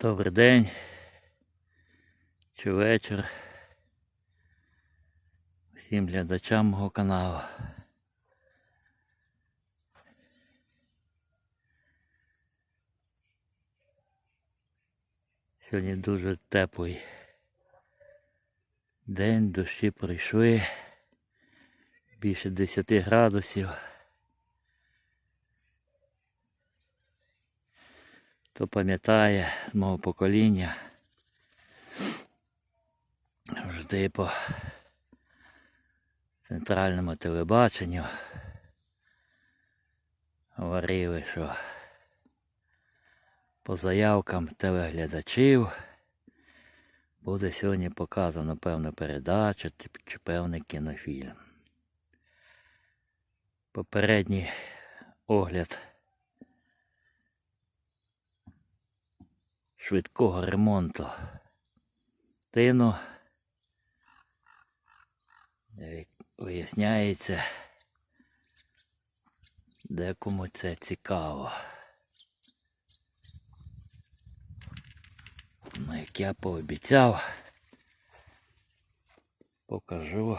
Добрий день чи вечір всім глядачам мого каналу. Сьогодні дуже теплий день, дощі пройшли більше 10 градусів. Хто пам'ятає з мого покоління, завжди по центральному телебаченню говорили, що по заявкам телеглядачів буде сьогодні показано певна передача чи певний кінофільм. Попередній огляд швидкого ремонту тину. Виясняється, декому це цікаво. Ну, як я пообіцяв, покажу.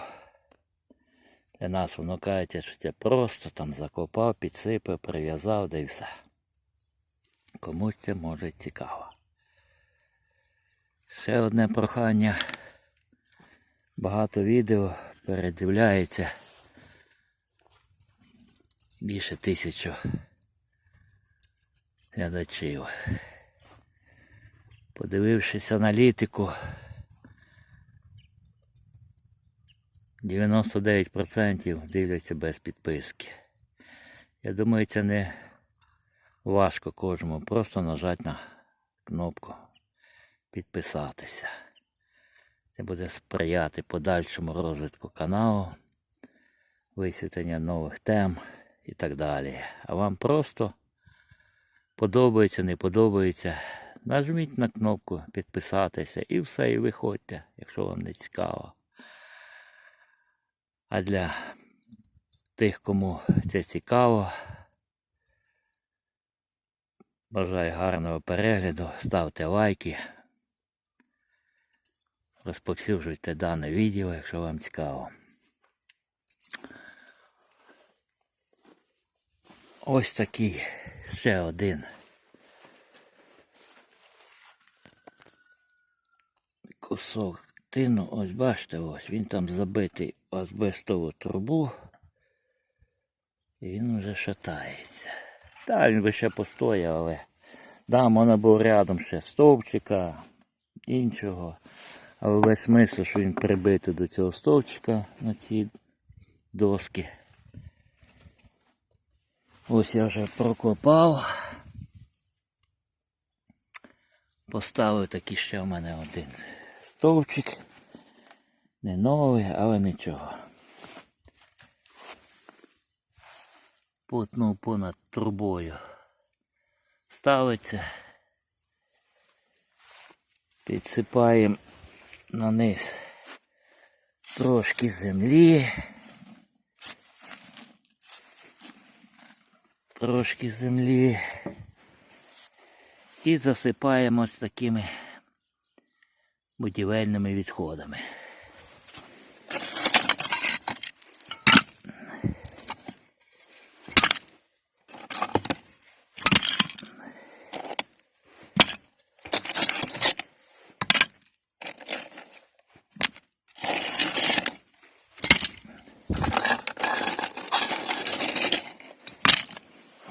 Для нас воно кажеться, що це просто там закопав, підсипав, прив'язав, да і все. Комусь це може цікаво. Ще одне прохання. Багато відео передивляється. Більше тисячу глядачів. Подивившись аналітику, 99% дивляться без підписки. Я думаю, це не важко кожному. Просто нажати на кнопку підписатися. Це буде сприяти подальшому розвитку каналу, висвітлення нових тем і так далі. А вам просто подобається, не подобається. Нажміть на кнопку підписатися і все, і виходьте, якщо вам не цікаво. А для тих, кому це цікаво, бажаю гарного перегляду, ставте лайки. Розповсюджуйте дане відео, якщо вам цікаво. Ось такий ще один. Кусок тину, ось бачите, ось він там забитий в азбестову трубу. І він вже шатається. Та він би ще постояв, але да, можна був рядом ще стовпчика, іншого. Але весь смисл, що він прибитий до цього стовпчика на ці доски. Ось я вже прокопав. Поставив такий ще в мене один стовпчик. Не новий, але нічого. Путнув понад трубою. Ставиться. Підсипаємо на низ трошки землі. Трошки землі. І засипаємо з такими будівельними відходами.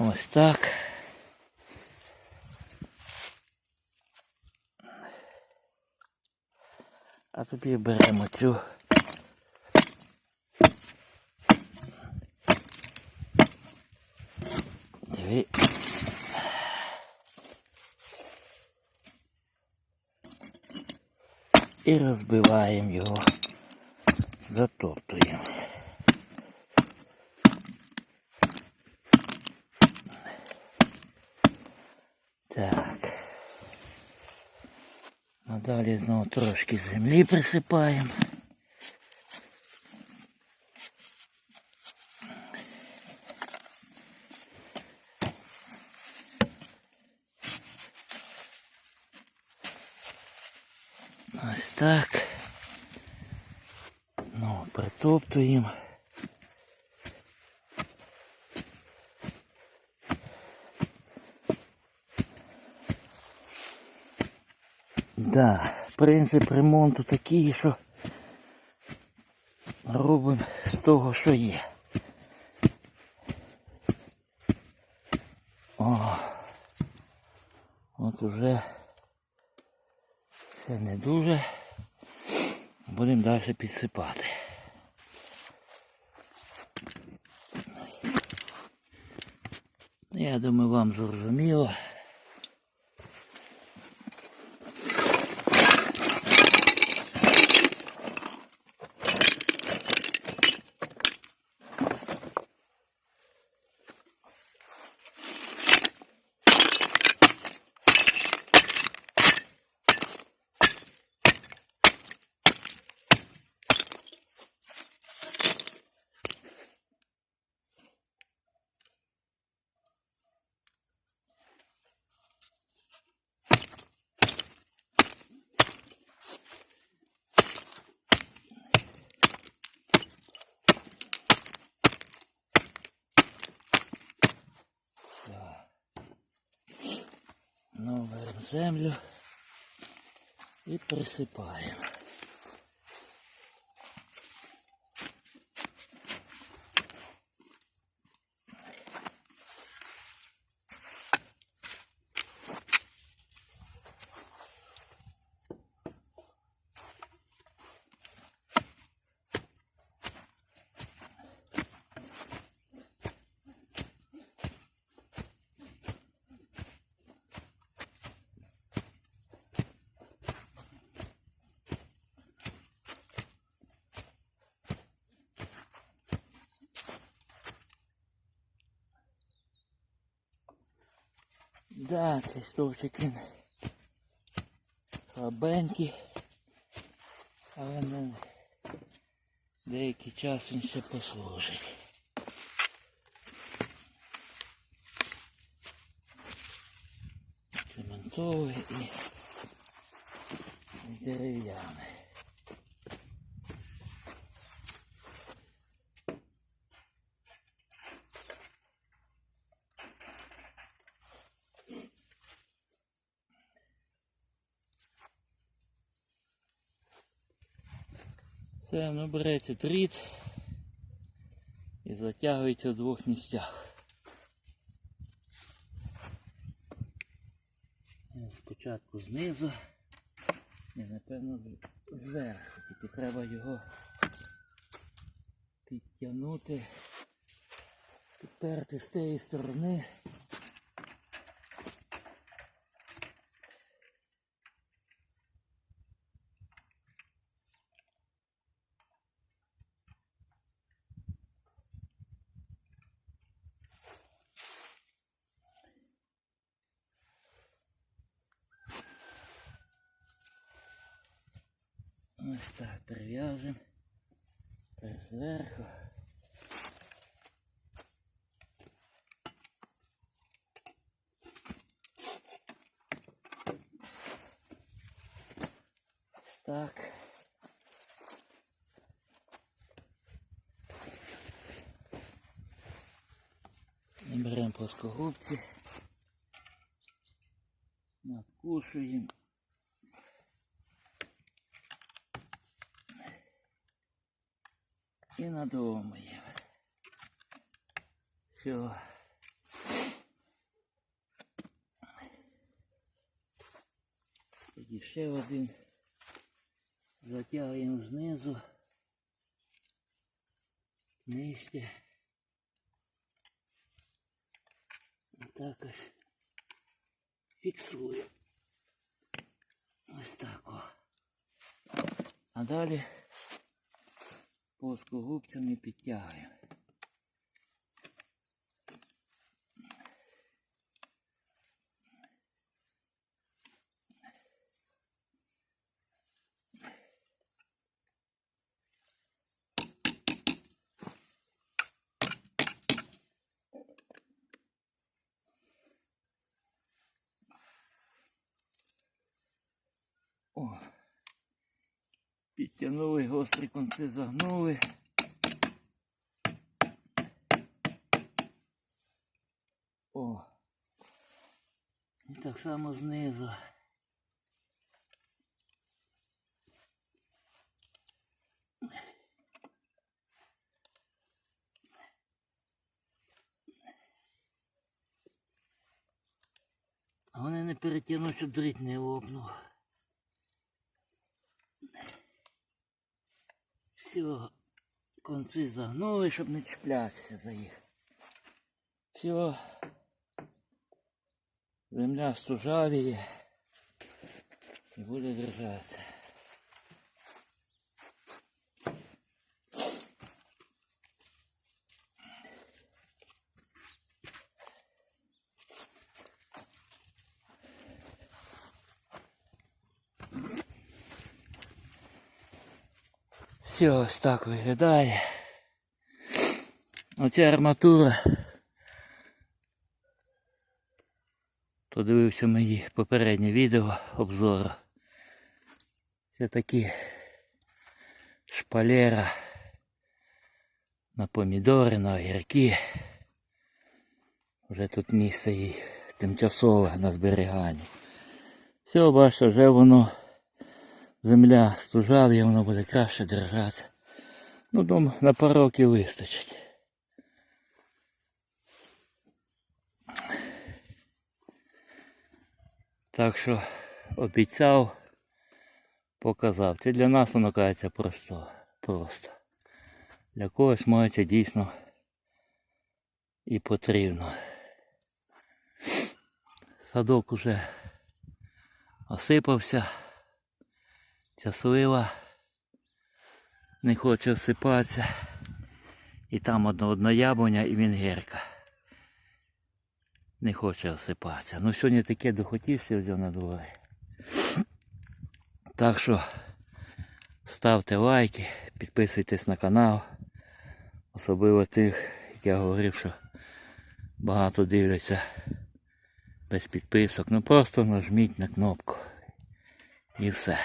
Ось так. А тобі беремо цю. Диви. І розбиваємо його, затоптуємо. далі знову трошки землі присипаємо. Ось так. Ну, притоптуємо. Да, принцип ремонту такий, що робимо з того, що є. О, от уже це не дуже. Будемо далі підсипати. Я думаю, вам зрозуміло. Ну, беремо землю і присипаємо. Да, цей стовчик він слабенький, але ну, деякий час він ще послужить. Цементовий і, дерев'яний. Це воно береться тріт і затягується в двох місцях. Е, Спочатку знизу і напевно зверху. Тільки треба його підтягнути, підперти з тієї сторони. Ось так прив'яжемо. Тепер зверху. Так. І беремо плоскогубці. Надкушуємо. І надумаємо. Все. Тоді ще один. Затягуємо знизу. Нижче. І також фіксуємо. Ось так о. А далі Плоскогубцями підтягуємо. О, підтягнули, гострі конці загнули. О. І так само знизу. Вони не перетягнуть, щоб дріт не лопнув. конці загнули, щоб не чіплятися за їх. Все. Земля стужавіє і буде держатися. Все ось так виглядає. Оця арматура. Подивився мої попередні відео обзору. Це такі шпалера на помідори, на огірки. Вже тут місце їй тимчасове на зберіганні. Все, бачите, вже воно земля стужав'я, воно буде краще держатися. Ну, дом на пару років вистачить. Так що обіцяв, показав. Це для нас воно кажеться просто. просто. Для когось це дійсно і потрібно. Садок уже осипався. Ця слива не хоче осипатися. І там одна, одна яблуня і вінгерка. Не хоче осипатися. Ну сьогодні таке дохотівся взяв на дворі. Так що ставте лайки, підписуйтесь на канал. Особливо тих, як я говорив, що багато дивляться без підписок. Ну просто нажміть на кнопку. І все.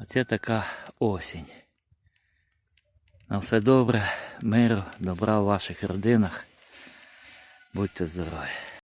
Оце така осінь. На все добре, миру, добра в ваших родинах. Будьте здорові.